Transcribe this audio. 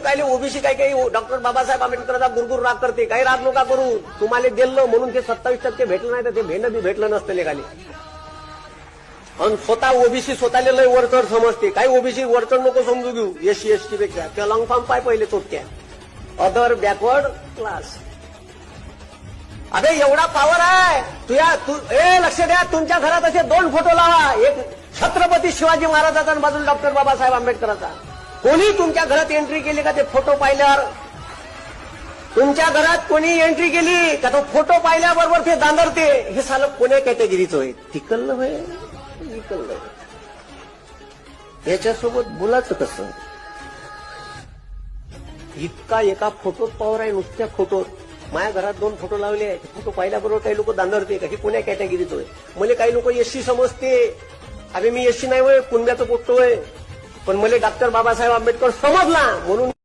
काही ओबीसी काही काही डॉक्टर बाबासाहेब आंबेडकरचा गुरगुर राग करते काही राग नका करू. तुम्हाला गेलो म्हणून ते सत्तावीस टक्के भेटलं नाही तर ते भेणं बी भेटलं नसतं लेखाली आणि स्वतः ओबीसी स्वतःला लय वरचढ समजते. काही ओबीसी वरचढ नको समजू घेऊ एससी एसटी पेक्षा. किंवा लॉंग फॉर्म पाय पहिले चोटक्या अदर बॅकवर्ड क्लास अबे एवढा पॉवर आहे. तुया तू ए लक्ष द्या. तुमच्या घरात असे दोन फोटो लावा. एक छत्रपती शिवाजी महाराजाचा आणि बाजूला डॉक्टर बाबासाहेब आंबेडकरांचा. कोणी तुमच्या घरात एंट्री केली का ते फोटो पाहिल्यावर? तुमच्या घरात कोणी एंट्री केली का तो फोटो पाहिल्याबरोबर ते दांदरते हे सालं कोण्या कॅटेगरीचं होय? तिकल्लं होय? इकल्लं याच्यासोबत बोलायचं कसं? इतका एका फोटोत पॉवर आहे नुसत्या फोटोत माझ्या घरात दोन फोटो लावले आहेत. फोटो पाहिल्याबरोबर काही लोक दांदरते का? हे कोण्या कॅटेगरीत होय मला काही लोक एससी समजते. अरे मी एससी नाही होय कुंब्याचं पोट्टो होय. पण मला डॉक्टर बाबासाहेब आंबेडकर समजला म्हणून